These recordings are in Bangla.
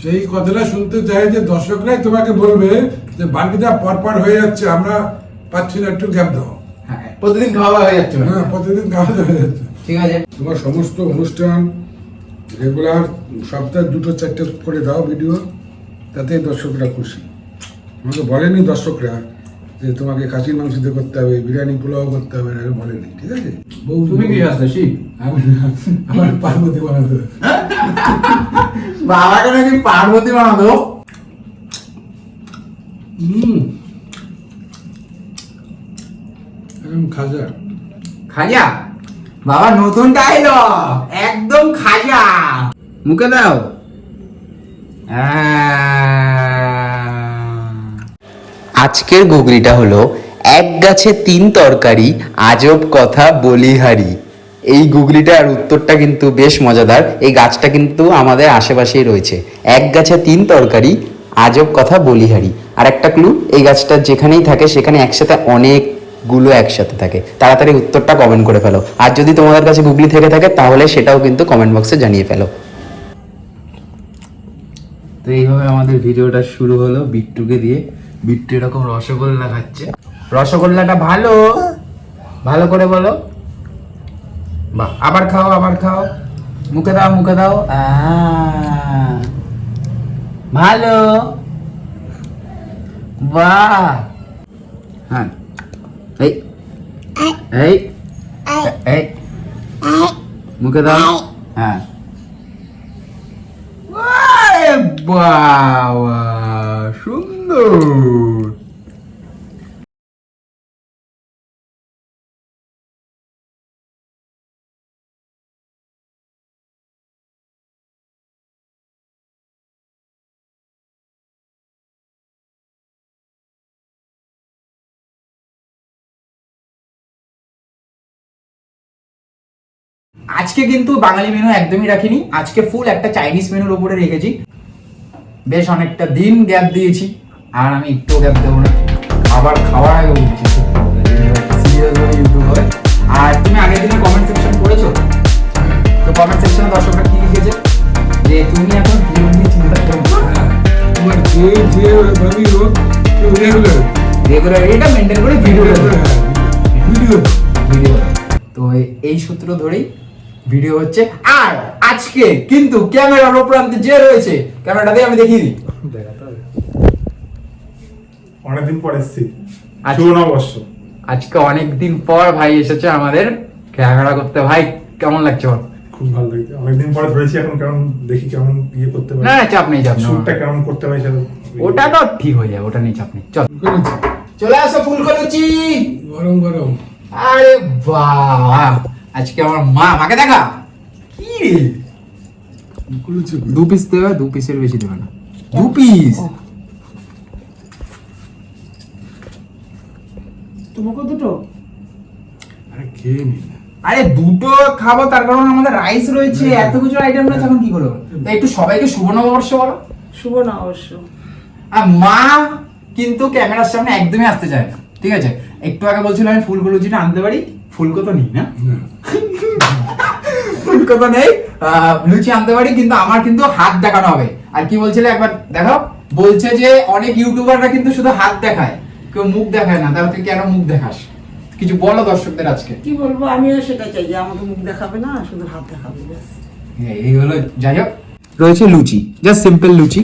সেই কথাটা শুনতে চাই যে দর্শকরাই তোমাকে বলবে যে বাকিটা পরপর হয়ে যাচ্ছে আমরা পাচ্ছি না একটু গ্যাপ দাও। হ্যাঁ প্রতিদিন খাওয়া হয়ে যাচ্ছে। হ্যাঁ প্রতিদিন খাওয়া হয়ে যাচ্ছে। ঠিক আছে। তোমার সমস্ত অনুষ্ঠান রেগুলার সপ্তাহে দুটো চারটে করে দাও ভিডিও তাতে দর্শকরা খুশি। আমাকে বলেনি দর্শকরা যে তোমাকে খাসির মাংস দিয়ে করতে হবে বিরিয়ানি পোলাও করতে হবে এরকম বলেনি ঠিক আছে? বউ তুমি কি আসতে শিব আমার পার্বতী বানাতে বাবাকে নাকি পার্বতী বানাতো? হুম। একদম খাজা। খাজা? বাবা নতুন ডায়লগ একদম খাজা। মুখে দাও। আজকের গুগলিটা হলো এক গাছে তিন তরকারি, আজব কথা বলিহারি। এই গুগলিটার উত্তরটা কিন্তু বেশ মজাদার। এই গাছটা কিন্তু আমাদের আশেপাশেই রয়েছে। এক গাছে তিন তরকারি, আজব কথা বলিহারি। আর একটা ক্লু এই গাছটা যেখানেই থাকে, সেখানে একসাথে অনেকগুলো একসাথে থাকে। তাড়াতাড়ি উত্তরটা কমেন্ট করে ফেলো। আর যদি তোমাদের কাছে গুগলি থেকে থাকে, তাহলে সেটাও কিন্তু কমেন্ট বক্সে জানিয়ে ফেলো। তো এইভাবে আমাদের ভিডিওটা শুরু হলো বিট্টুকে দিয়ে। বিট্টু এরকম রসগোল্লা খাচ্ছে। রসগোল্লাটা ভালো। ভালো করে বলো। বাহ, আবার খাও আবার খাও। মুখে দাও মুখে দাও। ভালো। হ্যাঁ। মুখে দাও। হ্যাঁ। আজকে কিন্তু বাঙালি মেনু একদমই রাখিনি। আজকে ফুল একটা চাইনিজ মেনুর উপরে রেখেছি। বেশ অনেকটা দিন গ্যাপ দিয়েছি। আর আমি একটু গ্যাপ দেবো না। খাবার খাওয়ার আগে বলছি ইউটিউব হবে আর তুমি আগের দিনে কমেন্ট সেকশন পড়েছো? তো কমেন্ট সেকশনে দর্শকরা কি লিখেছে? যে তুমি এখন ফিল্ম নিয়ে চিন্তা করছ হ্যাঁ, তোমার যে যে ভাবি হোক রেগুলার রেগুলার এটা মেনটেন করে ভিডিও ভিডিও ভিডিও তো এই সূত্র ধরেই ভিডিও হচ্ছে। আর আজকে কিন্তু ক্যামেরার ওপরান্তে যে রয়েছে ক্যামেরাটাতে আমি দেখিয়ে দিই। অনেকদিন পর এসছি। শুভ নববর্ষ আজকে অনেক দিন পর ভাই এসেছে আমাদের ক্যামেরা করতে। ভাই কেমন লাগছে বল? খুব ভালো লাগছে। অনেকদিন পরে ধরেছি এখন কেমন দেখি কেমন ইয়ে করতে পারি। না না, চাপ নেই চাপ শুটটা কেমন করতে পারি সেটা ওটা তো ঠিক হয়ে যাবে ওটা নেই চাপ নেই। চল। চলে আসো ফুলকলুচি। গরম গরম। আরে বাহ আজকে আমার মা মাকে দেখা? কি রে? দু পিস দেবে দু পিসের বেশি দেবে না। দু পিস তোমাকে দুটো? আরে খেয়ে নি আরে দুটো খাব তার কারণ আমাদের রাইস রয়েছে এত কিছু আইটেম রয়েছে এখন কি করব? তো একটু সবাইকে শুভ নববর্ষ বলো। শুভ না অবশ্য আর মা কিন্তু ক্যামেরার সামনে একদমই আসতে চায় না ঠিক আছে? একটু আগে বলছিল আমি ফুলকো লুচিটা আনতে পারি ফুলকো তো নেই না? না ফুলকো তো নেই আহ, লুচি আনতে পারি কিন্তু আমার কিন্তু হাত দেখানো হবে। আর কি বলছিলে একবার দেখো বলছে যে অনেক ইউটিউবাররা কিন্তু শুধু হাত দেখায়। কেউ মুখ দেখায় না তাহলে তুই কেন মুখ দেখাস? কিছু বলো দর্শকদের আজকে। কি বলব আমিও সেটা চাই যে আমাকে মুখ দেখাবে না শুধু হাত দেখাবে এই হলো যাই হোক। রয়েছে লুচি জাস্ট সিম্পল লুচি।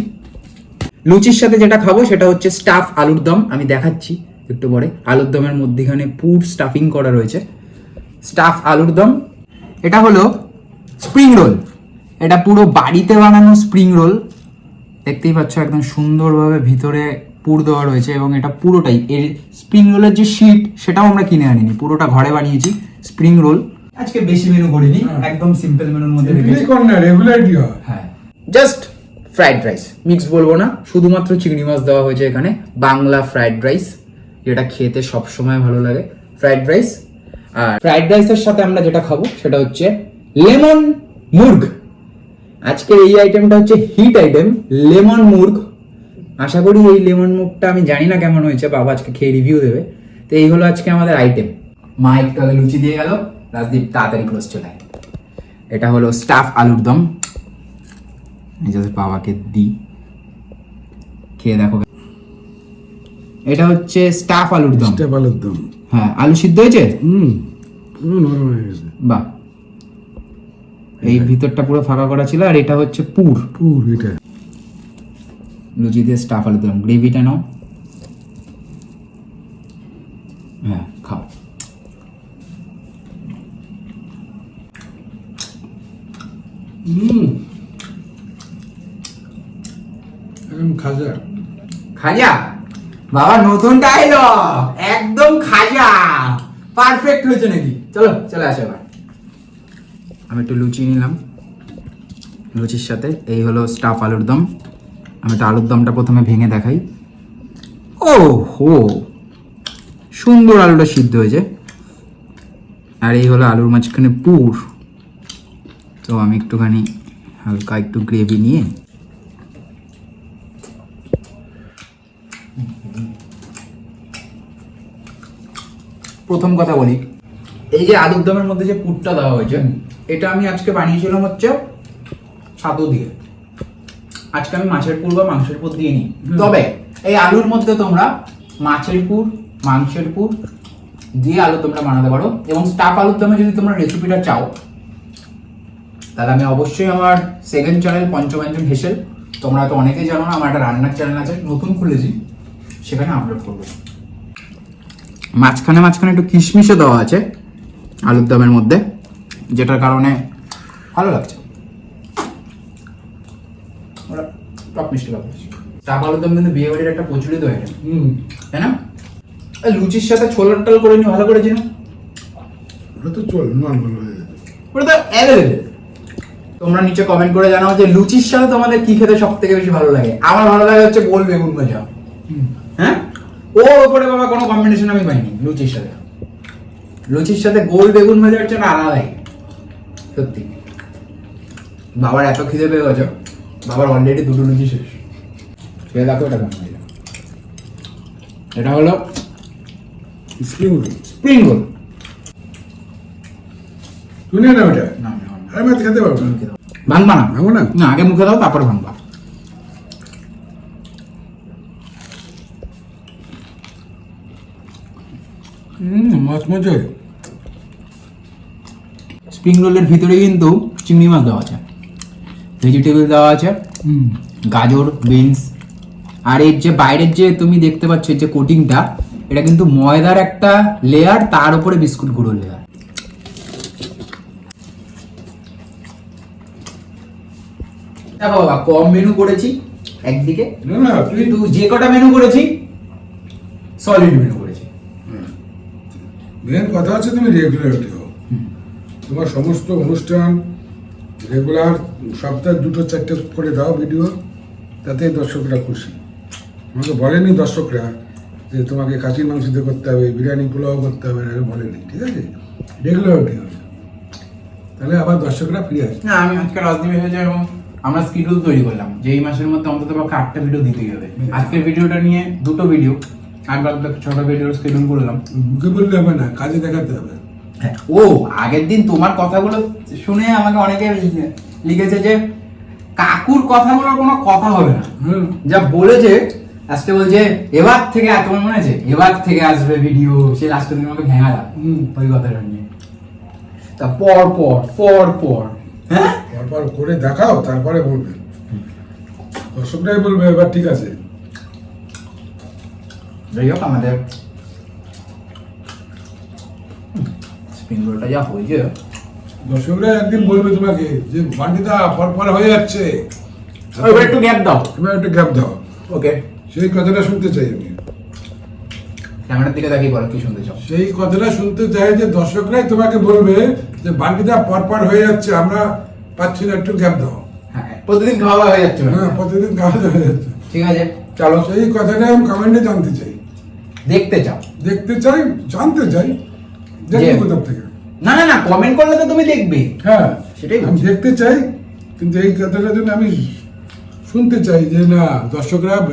লুচির সাথে যেটা খাব সেটা হচ্ছে স্টাফ আলুর দম আমি দেখাচ্ছি একটু পরে। আলুর দমের মধ্যেখানে পুর স্টাফিং করা রয়েছে। স্টাফ আলুর দম এটা হলো স্প্রিং রোল এটা পুরো বাড়িতে বানানো স্প্রিং রোল দেখতেই পাচ্ছ একদম সুন্দরভাবে ভিতরে পুর দেওয়া রয়েছে এবং এটা পুরোটাই। এর স্প্রিং রোলের যে শিট সেটাও আমরা কিনে আনিনি। পুরোটা ঘরে বানিয়েছি স্প্রিং রোল আজকে বেশি মেনু করিনি একদম সিম্পল মেনুর মধ্যে রেখেছি। হয়। হ্যাঁ। জাস্ট ফ্রাইড রাইস মিক্স বলব না। শুধুমাত্র চিংড়ি মাছ দেওয়া হয়েছে এখানে। বাংলা ফ্রাইড রাইস যেটা খেতে সব সময় ভালো লাগে। ফ্রাইড রাইস আর ফ্রাইড রাইসের সাথে আমরা যেটা খাব সেটা হচ্ছে লেমন মুর্গ। আজকের এই আইটেমটা হচ্ছে হিট আইটেম লেমন মুর্গ। আশা করি এই লেমন মুগটা আমি জানি না কেমন হয়েছে বাবা আজকে খেয়ে রিভিউ দেবে। তো এই হলো আজকে আমাদের আইটেম মা একটু আগে লুচি দিয়ে গেল রাজদীপ তাড়াতাড়ি ক্লোজ চলে এটা হলো স্টাফ আলুর দম। যাতে বাবাকে দিই। খেয়ে দেখো। এটা হচ্ছে স্টাফ আলুর দম। স্টেপ আলুর দম। হ্যাঁ আলু সিদ্ধ হয়েছে? হুম পুরো নরম হয়ে গেছে। বাহ। এই ভিতরটা পুরো ফাঁকা করা ছিল আর এটা হচ্ছে পুর। পুর এটা। লুচি দিয়ে স্টাফ আলু দিলাম। গ্রেভিটা নাও। হ্যাঁ খাও। খাজা। খাজা? বাবা নতুন ডায়লগ একদম খাজা। পারফেক্ট হয়েছে নাকি? চলো চলে আসো এবার। আমি একটু লুচি নিলাম। লুচির সাথে। এই হলো স্টাফ আলুর দম। আমি তো আলুর দমটা প্রথমে ভেঙে দেখাই। ও হো, সুন্দর আলুটা সিদ্ধ হয়েছে। আর এই হলো আলুর মাঝখানে পুর। তো আমি একটুখানি হালকা একটু গ্রেভি নিয়ে প্রথম কথা বলি, এই যে আলুর দমের মধ্যে যে পুরটা দেওয়া হয়েছে, এটা আমি আজকে বানিয়েছিলাম হচ্ছে ছাতু দিয়ে। আজকে আমি মাছের পুর বা মাংসের পুর দিয়ে নিই। তবে এই আলুর মধ্যে তোমরা মাছের পুর মাংসের পুর দিয়ে আলু তোমরা বানাতে পারো এবং স্টাফ আলুর দমে যদি তোমরা রেসিপিটা চাও তাহলে আমি অবশ্যই আমার সেকেন্ড চ্যানেল পঞ্চব্যঞ্জন হেসেল তোমরা তো অনেকেই জানো না আমার একটা রান্নার চ্যানেল আছে নতুন খুলেছি সেখানে আপলোড করব। মাঝখানে মাঝখানে একটু কিশমিশও দেওয়া আছে আলুর দমের মধ্যে যেটার কারণে ভালো লাগছে। টপ মিষ্টি লাগছে চাপ আলুর দম কিন্তু বিয়ে বাড়ির একটা প্রচলিত আইটেম হুম। তাই না? লুচির সাথে ছোলার টাল করে নি ভালো করেছি না ওটা তো চল নর্মাল হয়ে গেছে ওটা তো অ্যাভেলেবেল তোমরা নিচে কমেন্ট করে জানাও যে লুচির সাথে তোমাদের কি খেতে সব থেকে বেশি ভালো লাগে। আমার ভালো লাগে হচ্ছে গোল বেগুন ভাজা। হ্যাঁ? ওর ওপরে বাবা কোনো কম্বিনেশন আমি পাইনি লুচির সাথে। লুচির সাথে গোল বেগুন ভাজা হচ্ছে না আলাদাই। সত্যি। বাবার এত খিদে পেয়ে গেছে। বাবার অলরেডি দুটো লুচি শেষ। খেয়ে দেখো এটা কেমন এটা হলো স্প্রিং রোল স্প্রিং রোল শুনে না ওটা না। খেতে পারব না। ভাঙবা না ভাঙবো না? না আগে মুখে দাও তারপর ভাঙবা। হুম মাছ মজা। স্প্রিং রোলের ভিতরে কিন্তু চিংড়ি মাছ দেওয়া আছে। ভেজিটেবল দেওয়া আছে। গাজর বিনস। আর এর যে বাইরের যে তুমি দেখতে পাচ্ছ যে কোটিংটা এটা কিন্তু ময়দার একটা লেয়ার তার উপরে বিস্কুট গুঁড়োর লেয়ার বাবা কম মেনু করেছি একদিকে। কিন্তু যে কটা মেনু করেছি সলিড মেনু করেছি। মেন কথা হচ্ছে তুমি রেগুলারিটি হও তোমার সমস্ত অনুষ্ঠান রেগুলার সপ্তাহে দুটো চারটে করে দাও ভিডিও তাতে দর্শকরা খুশি। আমাকে বলেনি দর্শকরা যে তোমাকে খাসির মাংস দিয়ে করতে হবে বিরিয়ানি পোলাও করতে হবে এরকম বলেনি ঠিক আছে? রেগুলারিটি হবে তাহলে আবার দর্শকরা ফিরে আসবে। না আমি আজকে রাজদীপ এসেছে এবং আমরা স্কিডিউল তৈরি করলাম যে এই মাসের মধ্যে অন্তত পক্ষে আটটা ভিডিও দিতেই হবে। আজকের ভিডিওটা নিয়ে দুটো ভিডিও আর বাকি ছটা ভিডিওর স্কেডিউল করলাম। মুখে বললে হবে না কাজে দেখাতে হবে। ও আগের দিন তোমার কথাগুলো শুনে আমাকে অনেকে লিখে- লিখেছে যে কাকুর কথাগুলোর কোনো কথা হবে না। হুম। যা বলেছে আজকে বলছে এবার থেকে তোমার মনে আছে? এবার থেকে আসবে ভিডিও সে লাস্টের দিন আমাকে ভেঙালাম হুম। ওই কথাটা নিয়ে। তা পর পর পর পর হ্যাঁ? তারপর করে দেখাও তারপরে বলবে। দর্শকরাই বলবে এবার ঠিক আছে। যাই হোক আমাদের স্প্রিং যা হয়েছে দর্শকরা একদিন বলবে তোমাকে যে বান্ডিদা পরপর হয়ে যাচ্ছে। এবার একটু গ্যাপ দাও। এবার একটু গ্যাপ দাও। ওকে। সেই কথাটা শুনতে চাই আমি। ক্যামেরার দিকে তাকিয়ে বলো কি শুনতে চাও? সেই কথাটা শুনতে চাই যে দর্শকরাই তোমাকে বলবে যে বান্ডিদা পরপর হয়ে যাচ্ছে আমরা পাচ্ছি না একটু গ্যাপ দাও। হ্যাঁ প্রতিদিন খাওয়া হয়ে যাচ্ছে। হ্যাঁ প্রতিদিন খাওয়া হয়ে যাচ্ছে। ঠিক আছে চলো। সেই কথাটা আমি কমেন্টে জানতে চাই। দেখতে চাও। দেখতে চাই জানতে চাই। দেখি যে- কোথাও থেকে। না না না কমেন্ট করলে তো তুমি দেখবে। হ্যাঁ সেটাই আমি দেখতে চাই কিন্তু এই কথাটা জন্য আমি শুনতে চাই যে না দর্শকরা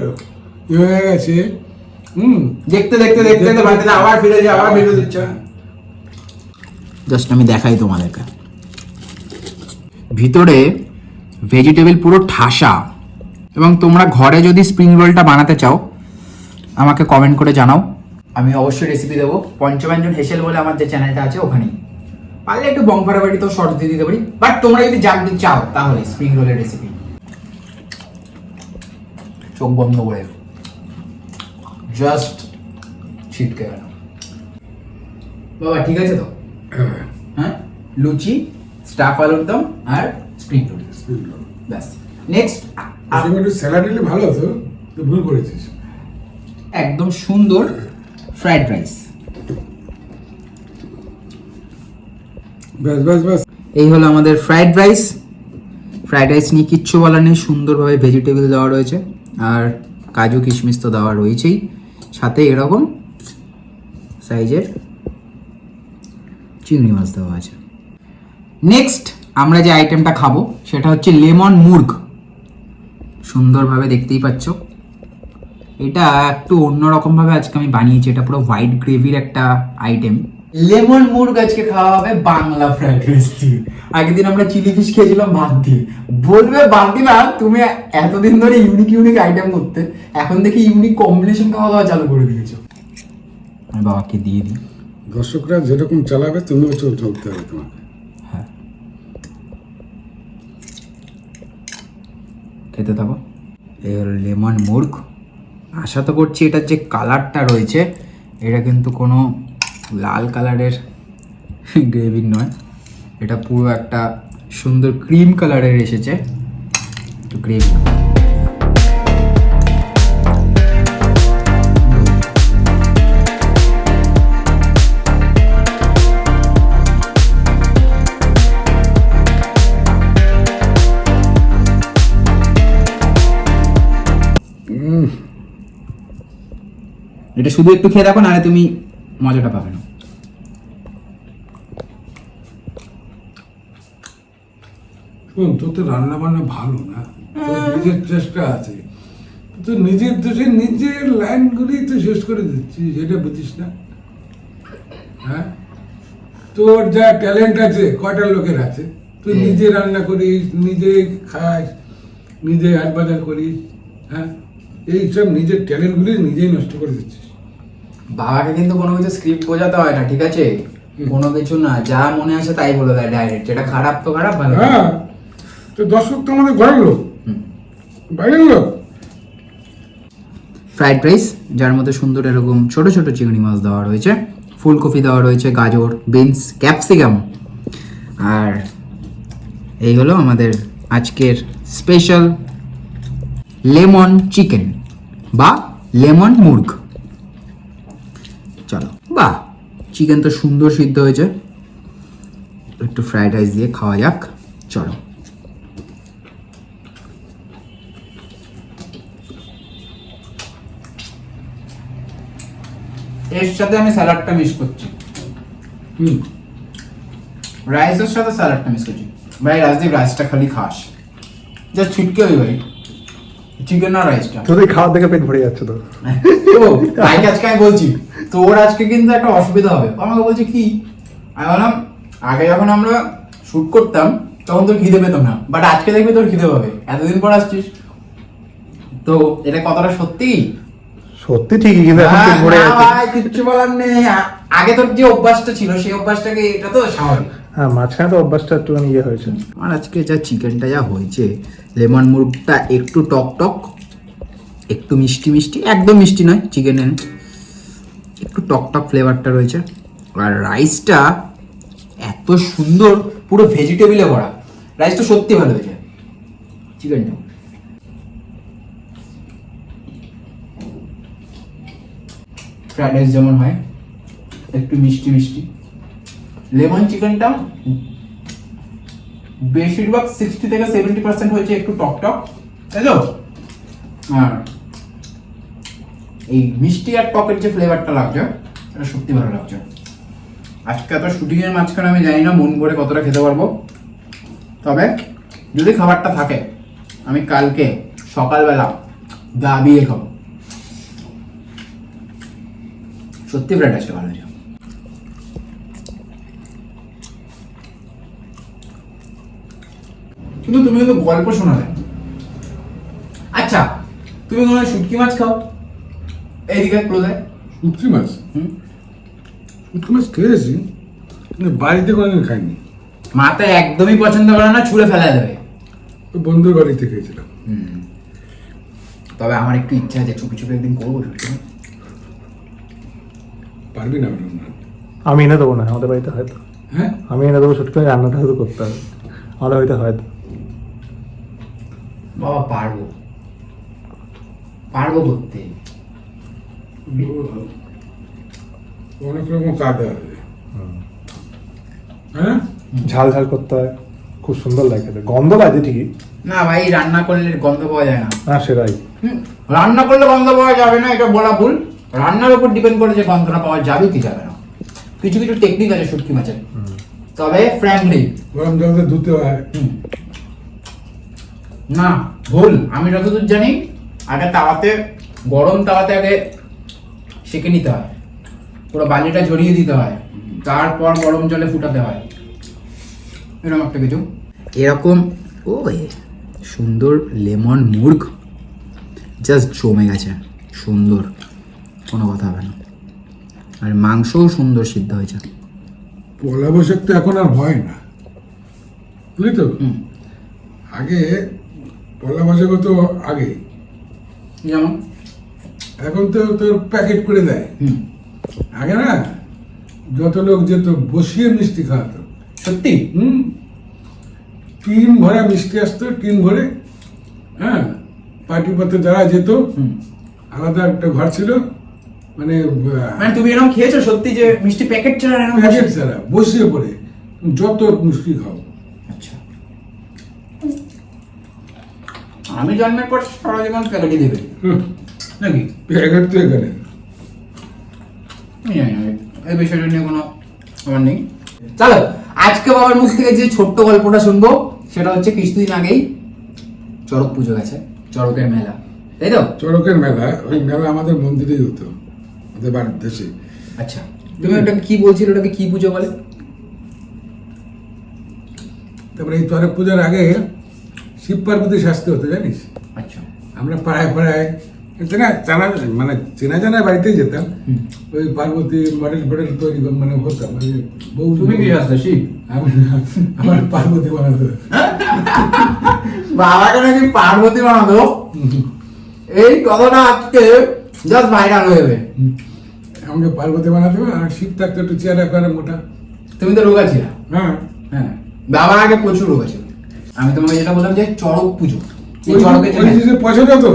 ইয়ে হয়ে গেছে। হুম দেখতে দেখতে দেখতে দেখতে আবার ফিরে যায় আবার ভিডিও দিচ্ছে। জাস্ট আমি দেখাই তোমাদেরকে। ভিতরে ভেজিটেবল পুরো ঠাসা। এবং তোমরা ঘরে যদি স্প্রিং রোলটা বানাতে চাও আমাকে কমেন্ট করে জানাও। আমি অবশ্যই রেসিপি দেবো। পঞ্চব্যঞ্জন হেসেল বলে আমার যে চ্যানেলটা আছে ওখানেই। পারলে একটু বংফারা বাড়িতেও শর্ট দিয়ে দিতে পারি। বাট তোমরা যদি জানতে চাও তাহলে স্প্রিং রোলের রেসিপি চোখ বন্ধ করে জাস্ট ছিটকে গেল বাবা ঠিক আছে তো? হ্যাঁ? লুচি স্টাফ আলুর দম আর স্প্রিং রোল স্প্রিং রোল ব্যাস। নেক্সট সঙ্গে একটু স্যালাড দিলে ভালো হতো তুই ভুল করেছিস। একদম সুন্দর ফ্রাইড রাইস। ব্যাস ব্যাস ব্যাস। এই হলো আমাদের ফ্রাইড রাইস। ফ্রাইড রাইস নিয়ে কিচ্ছু বলার নেই সুন্দরভাবে ভেজিটেবল দেওয়া রয়েছে। আর কাজু কিশমিশ তো দেওয়া রয়েছেই। সাথে এরকম সাইজের চিংড়ি মাছ দেওয়া আছে। নেক্সট আমরা যে আইটেমটা খাব সেটা হচ্ছে লেমন মুর্গ। সুন্দরভাবে দেখতেই পাচ্ছ। এটা একটু অন্যরকমভাবে আজকে আমি বানিয়েছি। এটা পুরো হোয়াইট গ্রেভির একটা আইটেম লেমন মুর্গ আজকে খাওয়া হবে বাংলা ফ্রাইড রাইস দিয়ে। আগের দিন আমরা চিলি ফিশ খেয়েছিলাম ভাত দিয়ে। বলবে বাকি না তুমি এতদিন ধরে ইউনিক ইউনিক আইটেম করতে। এখন দেখি ইউনিক কম্বিনেশন খাওয়া দাওয়া চালু করে দিয়েছ। আমি বাবাকে দিয়ে দিই। দর্শকরা যেরকম চালাবে তুমিও চল চলতে হবে তোমাকে। হ্যাঁ। খেতে থাকো। এই হলো লেমন মুর্গ। আশা তো করছি এটার যে কালারটা রয়েছে, এটা কিন্তু কোনো লাল কালারের গ্রেভির নয়। এটা পুরো একটা সুন্দর ক্রিম কালারের এসেছে। তো গ্রেভি এটা শুধু একটু খেয়ে দেখো নাহলে তুমি মজাটা পাবে না। শোন তোর তো রান্না বান্না ভালো না। তোর নিজের চেষ্টা আছে। তো নিজের দোষে নিজের তো শেষ করে দিচ্ছিস সেটা বুঝিস না। হ্যাঁ? তোর যা ট্যালেন্ট আছে কয়টা লোকের আছে? তুই নিজে রান্না করিস নিজে খাস নিজে হাট বাজার করিস হ্যাঁ? এইসব নিজের ট্যালেন্টগুলি নিজেই নষ্ট করে দিচ্ছিস। বাবাকে কিন্তু কোনো কিছু স্ক্রিপ্ট বোঝাতে হয় না ঠিক আছে? কোনো কিছু না যা মনে আসে তাই বলে দেয় ডাইরেক্ট যেটা খারাপ তো খারাপ ভালো তো হ্যাঁ। তো দর্শক তো আমাদের ঘরের লোক। বাইরের লোক। ফ্রাইড রাইস যার মধ্যে সুন্দর এরকম ছোট ছোট চিংড়ি মাছ দেওয়া রয়েছে ফুলকপি দেওয়া রয়েছে গাজর বিনস ক্যাপসিকাম আর এই হলো আমাদের আজকের স্পেশাল লেমন চিকেন বা লেমন মুর্গ। চলো। বাহ চিকেন তো সুন্দর সিদ্ধ হয়েছে। একটু ফ্রাইড রাইস দিয়ে খাওয়া যাক চলো। এর সাথে আমি স্যালাডটা মিস করছি। হুম। রাইসের সাথে স্যালাডটা মিস করছি। ভাই রাজদীপ রাইসটা খালি খাস। যা ছুটকে ওই ভাই। চিকেন আর রাইসটা তোদের খাওয়া দেখে পেট ভরে যাচ্ছে তো। তো ভাইকে আজকে আমি বলছি তোর আজকে কিন্তু একটা অসুবিধা হবে। আমাকে বলছে কি? আমি বললাম আগে যখন আমরা শুট করতাম তখন তোর খিদে পেতাম না। বাট আজকে দেখবি তোর খিদে পাবে। এতদিন পর আসছিস। তো এটা কতটা সত্যি? সত্যি ঠিকই কিন্তু এখন পেট ভরে না, যাচ্ছে। ভাই, কিচ্ছু বলার নেই। আগে তোর যে অভ্যাসটা ছিল সেই অভ্যাসটাকে এটা তো স্বাভাবিক। হ্যাঁ মাঝখানে তো অভ্যাসটা একটুখানি ইয়ে হয়েছে। আর আজকে যা চিকেনটা যা হয়েছে লেমন মুরগটা একটু টক টক একটু মিষ্টি মিষ্টি একদম মিষ্টি নয় চিকেনের একটু টক টক ফ্লেভারটা রয়েছে। আর রাইসটা এত সুন্দর পুরো ভেজিটেবিলে ভরা। রাইসটা সত্যি ভালো হয়েছে। চিকেনটা। ফ্রাইড রাইস যেমন হয়, একটু মিষ্টি মিষ্টি। লেমন চিকেনটা বেশিরভাগ সিক্সটি থেকে সেভেন্টি পার্সেন্ট হয়েছে একটু টক টক, তাই তো? আর এই মিষ্টি আর টকের যে ফ্লেভারটা লাগছে, এটা সত্যি ভালো লাগছে। আজকে এত শুটিং এর মাঝখানে আমি জানি না মন করে কতটা খেতে পারব। তবে যদি খাবারটা থাকে, আমি কালকে সকালবেলা দাবিয়ে খাব। সত্যি ফ্রাইড রাইসটা ভালো হয়েছে কিন্তু তুমি কিন্তু গল্প শোনালে। আচ্ছা তুমি কোনো শুটকি মাছ খাও? এইদিকে ক্লোজে। শুটকি মাছ? হুম। শুটকি মাছ খেয়েছি কিন্তু বাড়িতে কোনোদিন খাইনি। মাতে একদমই পছন্দ করে না ছুঁড়ে ফেলা দেবে। বন্ধুর বাড়িতে খেয়েছিলাম। তবে আমার একটু ইচ্ছা আছে চুপি চুপি একদিন করব শুটকি মাছ। পারবি না আমি এনে দেবো না আমাদের বাড়িতে হয়তো হ্যাঁ? আমি এনে দেবো শুটকি রান্নাটা শুধু করতে হবে। আমাদের বাড়িতে হয়তো বাবা পারব। পারব করতে। অনেক রকম কাদা আছে। হ্যাঁ? ঝাল ঝাল করতে হয় খুব সুন্দর লাগে খেতে গন্ধ লাগে ঠিকই। না ভাই রান্না করলে গন্ধ পাওয়া যায় না। না সেটাই। হুম, রান্না করলে গন্ধ পাওয়া যাবে না এটা বলা ভুল। রান্নার উপর ডিপেন্ড করে যে গন্ধটা পাওয়া যাবে কি যাবে না। কিছু কিছু টেকনিক আছে শুটকি মাছের। তবে ফ্র্যাঙ্কলি গরম জলতে ধুতে হয়। না ভুল। আমি যতদূর জানি আগে তাওয়াতে গরম তাওয়াতে আগে সেঁকে নিতে হয়। পুরো বালিটা ঝরিয়ে দিতে হয়। তারপর গরম জলে ফুটাতে হয়। এরকম একটা কিছু। এরকম ও সুন্দর লেমন মুর্গ। জাস্ট জমে গেছে। সুন্দর। কথা হবে না। আর মাংসও সুন্দর সিদ্ধ হয়েছে। পয়লা বৈশাখ তো এখন আর হয় না। বুঝলি তো? আগে পয়লা বৈশাখ তো আগে। যেমন? এখন তো তোর প্যাকেট করে দেয়। আগে না যত লোক যেত বসিয়ে মিষ্টি খাওয়াতো। সত্যি? হুম। টিন ভরা মিষ্টি আসতো টিন ভরে হ্যাঁ পার্টি পথে যারা যেত আলাদা একটা ঘর ছিল। মানে মানে তুমি এরকম খেয়েছো সত্যি যে মিষ্টি প্যাকেট ছাড়া এরকম প্যাকেট ছাড়া বসিয়ে পড়ে। যত মিষ্টি খাও। আচ্ছা। আমি জন্মের পর সারা জীবন প্যাকেটই দেবে। নাকি? প্যাকেট তো এখানে। এই বিষয়টা নিয়ে কোনো আমার নেই। চলো আজকে বাবার মুখ থেকে যে ছোট্ট গল্পটা শুনব সেটা হচ্ছে কিছুদিন আগেই চড়ক পুজো গেছে চড়কের মেলা। তাই তো? চড়কের মেলা ওই মেলা আমাদের মন্দিরেই হতো। আমাদের বাড়ির দেশে আচ্ছা। তুমি ওটাকে কি বলছিলে ওটাকে কি পুজো বলে? তারপরে এই চড়ক পূজার আগে শিব পার্বতী শাস্তি হতো জানিস? আচ্ছা। আমরা পাড়ায় পাড়ায় চেনা জানা মানে চেনা জানা বাড়িতেই যেতাম। ওই পার্বতী মডেল ফডেল তৈরি মানে হতাম বউ তুমি কি শাস্ত্র শিব? আমার পার্বতী বানাতো। বাবাকে নাকি পার্বতী বানাতো? এই কথাটা আজকে জাস্ট ভাইরাল হয়ে যাবে আমাকে পার্বতী বানাতে হবে আর শিব থাকতো একটু চেয়ারে করে মোটা। তুমি তো রোগা ছিলা? হ্যাঁ। হ্যাঁ। বাবা আগে প্রচুর রোগা ছিল। আমি তোমাকে যেটা বললাম যে চড়ক পুজো। এই চড়কের জন্য যে পয়সা তো?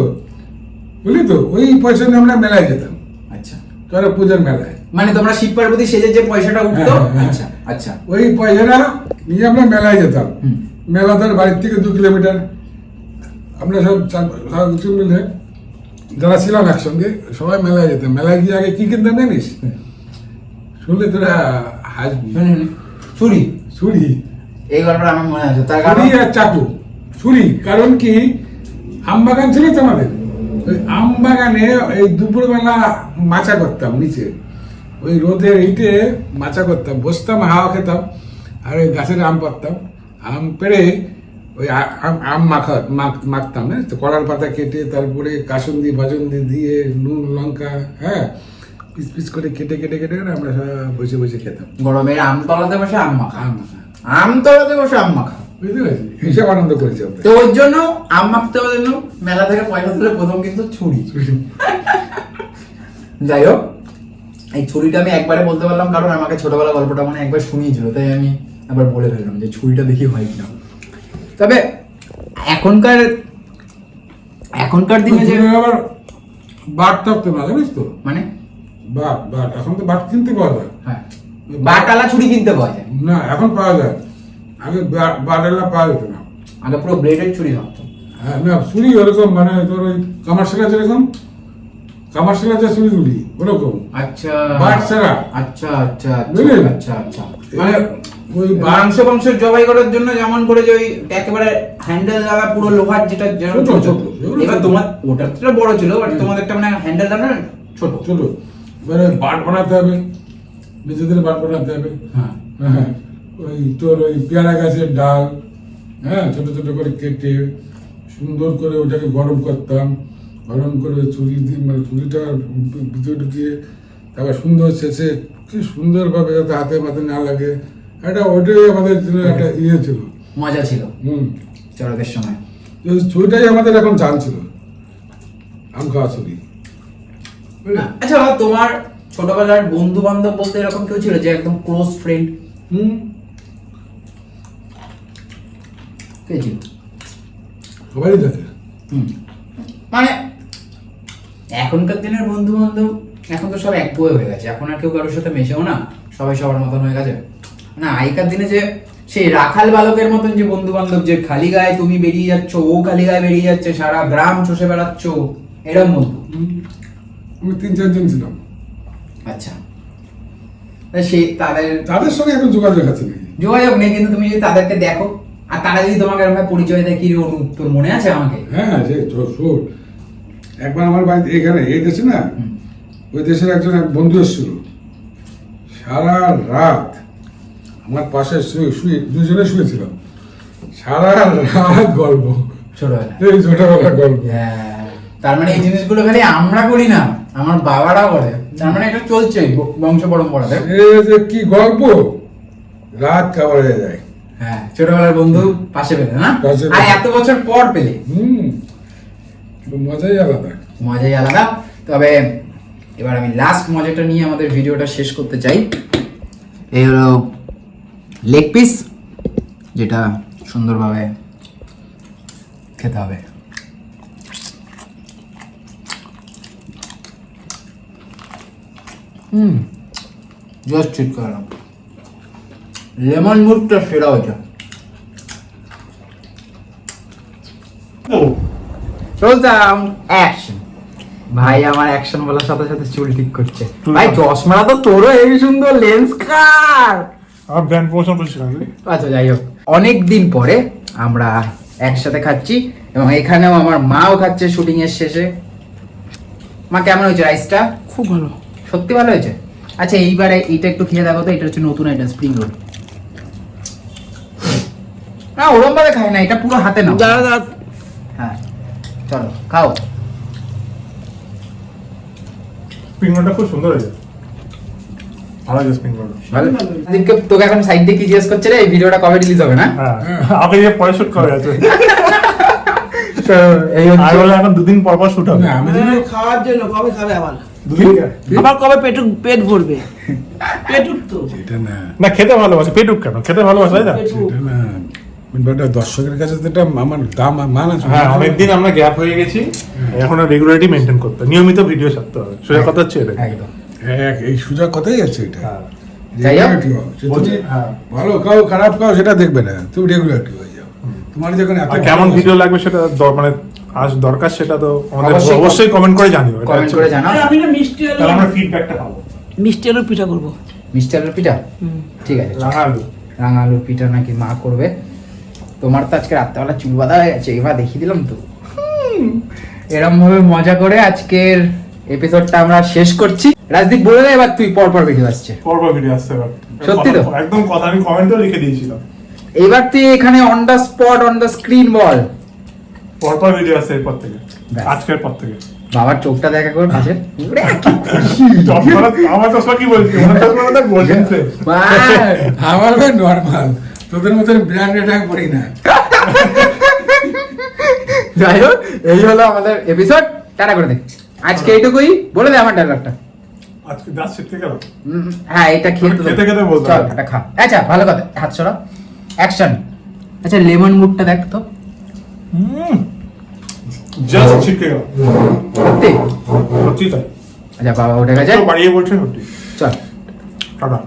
বুঝলি তো? ওই পয়সা নিয়ে আমরা মেলায় যেতাম। আচ্ছা। চড়ক পূজার মেলায়। মানে তোমরা শিব পার্বতী সেজে যে পয়সাটা উঠতো? হ্যাঁ, হ্যাঁ, আচ্ছা আচ্ছা। ওই পয়সাটা নিয়ে আমরা মেলায় যেতাম। মেলা ধর বাড়ির থেকে দু কিলোমিটার। আমরা সব সব কিছু মিলে যারা ছিলাম একসঙ্গে সবাই মেলায় যেতাম। মেলায় গিয়ে আগে কি কিনতাম জানিস? শুনলে তোরা হাসবি। ছুরি। ছুরি। এই গল্পটা আমার মনে আছে। তার কারণ? আর চাকু। ছুরি। কারণ কি? আম বাগান ছিল তো আমাদের। ওই আম বাগানে এই দুপুরবেলা মাচা করতাম নিচে। ওই রোদের ইটে মাচা করতাম। বসতাম হাওয়া খেতাম আর ওই গাছের আম পারতাম আম পেড়ে ওই আম আম মাখা মাখ- মাখতাম হ্যাঁ? তো কলার পাতা কেটে তারপরে কাসুন্দি বাজন্দি দিয়ে নুন লঙ্কা হ্যাঁ? পিস পিস করে কেটে কেটে কেটে করে আমরা সব বসে বসে খেতাম। গরমের আম তলাতে বসে আম মাখা। আম মাখা। আম তলাতে বসে আম মাখা। বুঝতে পেরেছি? হিসাব আনন্দ করেছি তো ওর জন্য আম মাখতে জন্য মেলা থেকে পয়সা তুলে প্রথম কিন্তু ছুরি। যাই হোক এই ছুরিটা আমি একবারে বলতে পারলাম কারণ আমাকে ছোটবেলা গল্পটা মানে একবার শুনিয়েছিল তাই আমি একবার বলে ফেললাম যে ছুরিটা দেখি হয় কিনা। তবে এখনকার এখনকার দিনে যে আবার বাট থাকতো না জানিস তো? মানে? বাট বাট এখন তো বাট কিনতে পাওয়া যায়। হ্যাঁ। বাটালা ছুরি কিনতে পাওয়া যায়। না এখন পাওয়া যায়। আগে বাটালা পাওয়া যেত না। আগে পুরো ব্লেডের ছুরি থাকতো হ্যাঁ না ছুরি ওরকম মানে তোর ওই কামারশালা যেরকম কামারশালা যে ছুরিগুলি ওরকম। আচ্ছা। বাট ছাড়া। আচ্ছা আচ্ছা আচ্ছা আচ্ছা আচ্ছা। মানে ওই মাংস মাংস জবাই করার জন্য যেমন করে যে ওই একেবারে হ্যান্ডেল লাগা পুরো লোহার যেটা যেরকম ছোট। এবার তোমার ওটা তো বড় ছিল বাট তোমাদেরটা মানে হ্যান্ডেল লাগা ছোট। ছোট। এবারে বাট বানাতে হবে নিজেদের বাট বানাতে হবে। হ্যাঁ। হ্যাঁ ওই তোর ওই পেয়ারা গাছের ডাল হ্যাঁ ছোট ছোট করে কেটে সুন্দর করে ওটাকে গরম করতাম। গরম করে চুরি দিয়ে মানে চুরিটা ভিতরে ঢুকিয়ে তারপর সুন্দর শেষে কি সুন্দরভাবে যাতে হাতে মাথে না লাগে। এটা ওইটাই আমাদের একটা ইয়ে ছিল। মজা ছিল। হুম। চড়কের সময়। ছুরিটাই আমাদের এখন জান ছিল। আম খাওয়া ছুরি আচ্ছা তোমার ছোটবেলার বন্ধু বান্ধব বলতে এরকম কেউ ছিল যে একদম ক্লোজ ফ্রেন্ড হুম। কে ছিল? সবারই থাকে। হুম। মানে এখনকার দিনের বন্ধু বান্ধব এখন তো সব এক হয়ে গেছে। এখন আর কেউ কারোর সাথে মেশেও না। সবাই সবার মতন হয়ে গেছে। না আগেকার দিনে যে সেই রাখাল বালকের মতন যে বন্ধু বান্ধব যে খালি গায়ে তুমি বেরিয়ে যাচ্ছ ও খালি গায়ে বেরিয়ে যাচ্ছে সারা গ্রাম চষে বেড়াচ্ছ এরম বন্ধু? আমি তিন চারজন ছিলাম। আচ্ছা। সেই তাদের তাদের সঙ্গে এখন যোগাযোগ আছে নাকি? যোগাযোগ নেই কিন্তু তুমি যদি তাদেরকে দেখো আর তারা যদি তোমাকে এরকম পরিচয় দেয় কি অনু তোর মনে আছে আমাকে? হ্যাঁ যে শোন একবার আমার বাড়িতে এখানে এই দেশে না ওই দেশের একজন এক বন্ধু এসেছিল। সারা রাত আমার পাশে শুয়ে শুয়ে দুজনে শুয়েছিলাম। সারা রাত গল্প। ছোটবেলা। এই ছোটবেলার গল্প। হ্যাঁ, তার মানে এই জিনিসগুলো খালি আমরা করি না আমার বাবারা করে। তার মানে এটা চলছে বংশ পরম্পরাতে। এ যে কি গল্প? রাত কাবার হয়ে যায়। হ্যাঁ ছোটবেলার বন্ধু পাশে পেলে না? আর এত বছর পর পেলে। হুম মজাই আলাদা। মজাই আলাদা। তবে এবার আমি লাস্ট মজাটা নিয়ে আমাদের ভিডিওটা শেষ করতে চাই। এই হলো লেগ পিস যেটা সুন্দরভাবে খেতে হবে। হুম জাস্ট ঠিক করলাম লেমন মুডটা সেরা হয়েছে। চলতাম অ্যাকশন ভাই আমার অ্যাকশন বলার সাথে সাথে চুল ঠিক করছে। ভাই চশমাটা তো তোরও হেবি সুন্দর লেন্স কার আর ব্র্যান্ড প্রমোশন করছি না আচ্ছা যাই হোক। অনেক দিন পরে আমরা একসাথে খাচ্ছি এবং এখানেও আমার মাও খাচ্ছে শুটিং এর শেষে। মা কেমন হয়েছে রাইসটা খুব ভালো। সত্যি ভালো হয়েছে? আচ্ছা এইবারে এটা একটু খেয়ে দেখো তো এটা হচ্ছে নতুন আইটেম স্প্রিং রোল না ওরম ভাবে খায় না এটা পুরো হাতে না দাঁড়া দাঁড়া। হ্যাঁ চলো খাও। স্প্রিং রোলটা খুব সুন্দর হয়েছে। ভালো তোকে এখন সাইড দিয়ে কি জিজ্ঞেস করছে রে? এই ভিডিওটা কবে রিলিজ হবে না? হ্যাঁ। আগে যে পরে শুট করে আছে এই আর বলে এখন দুদিন পর পর শুট হবে। আমি খাওয়ার জন্য কবে খাবে আবার? আবার কবে পেটু পেট ভরবে? পেটুক তো এটা না। না খেতে ভালোবাসে। পেটুক কেন? খেতে ভালোবাসে তাই না। পেটুক না দর্শকের কাছে তো এটা আমার দাম মান আছে। হ্যাঁ অনেকদিন আমরা গ্যাপ হয়ে গেছি। এখন রেগুলারিটি মেনটেন করতে হবে নিয়মিত ভিডিও ছাড়তে হবে সোজা কথা হচ্ছে একদম। এক এই সোজা কথাই আছে এটা? হ্যাঁ। তুমি হ্যাঁ। ভালো খাও খারাপ খাও সেটা দেখবে না। তুমি রেগুলারিটি হয়ে যাও। তোমার যখন কেমন ভিডিও লাগবে সেটা মানে আজ দরকার সেটা তো আমাদের অবশ্যই অবশ্যই কমেন্ট করে জানিও কমেন্ট করে জানাও। আমি না মিষ্টি আলু তাহলে আমরা ফিডব্যাকটা পাবো। মিষ্টি আলুর পিঠা করব। মিষ্টি আলুর পিঠা? ঠিক আছে রাঙা আলু। রাঙা আলুর পিঠা নাকি মা করবে? তোমার তো আজকে রাত্রেবেলা চুল বাঁধা হয়ে গেছে এবার দেখিয়ে দিলাম তো। এরম ভাবে মজা করে আজকের এপিসোডটা আমরা শেষ করছি। রাজদীপ বলে দে এবার তুই পর পর ভিডিও আসছে। পরপর ভিডিও আসতে এবার। সত্যি তো? একদম কথা আমি কমেন্টও লিখে দিয়েছিলাম। এবার তুই এখানে on the spot on the screen বল। পরপর ভিডিও আসছে এরপর থেকে। আজকের পর থেকে। বাবার চোখটা দেখা করে পাশে আমার চশমা কি বলছি? আমার ভাই নর্মাল তোদের মতন ব্র্যান্ড এক পড়ি না। যাই হোক এই হলো আমাদের এপিসোড টাটা করে দে। আজকে এইটুকুই। বলে দে আমার ডায়লগটা আজকে দাস ছিটকে গেল। হ্যাঁ এটা খেতে খেতে খেতে বলতে চল। এটা খা। আচ্ছা ভালো কথা হাত সরা। অ্যাকশন আচ্ছা লেমন মুডটা দেখ তো। জাস্ট ছিটকে গেল। সত্যি? সত্যি তাই। আচ্ছা বাবা উঠে গেছে। বাড়িয়ে বলছে সত্যি। চল। টাটা।